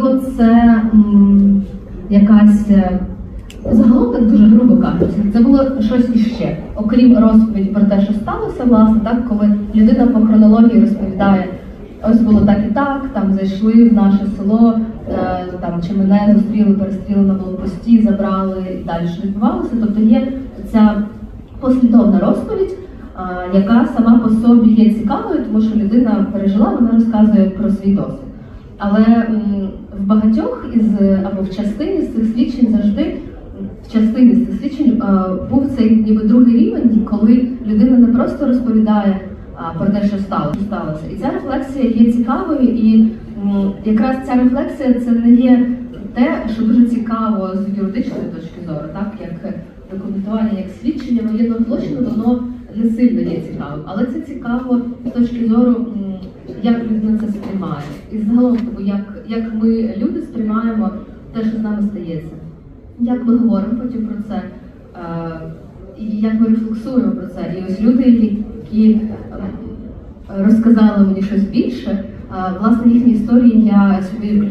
можливо, це якась е, загалом так дуже грубо кажучи, це було щось іще, окрім розповіді про те, що сталося, власне, так коли людина по хронології розповідає. Ось було так і так, там зайшли в наше село, е, там чи мене зустріли, перестріли на блокпості, забрали і далі що відбувалося. Тобто є ця послідовна розповідь, а, яка сама по собі є цікавою, тому що людина пережила, вона розказує про свій досвід. Але в багатьох із або в частині з цих свідчень завжди в частині з цих свідчень е, був цей ніби другий рівень, коли людина не просто розповідає про те, що стало- що сталося. І ця рефлексія є цікавою, і якраз ця рефлексія це не є те, що дуже цікаво з юридичної точки зору, так як документування, як свідчення воєнного злочину, воно не сильно є цікавим, але це цікаво з точки зору, як людина це сприймає. І загалом, тому як, як ми люди сприймаємо те, що з нами стається. Як ми говоримо потім про це, е, і як ми рефлексуємо про це. І ось люди, які е, розказали мені щось більше, е, власне їхні історії я собі включила.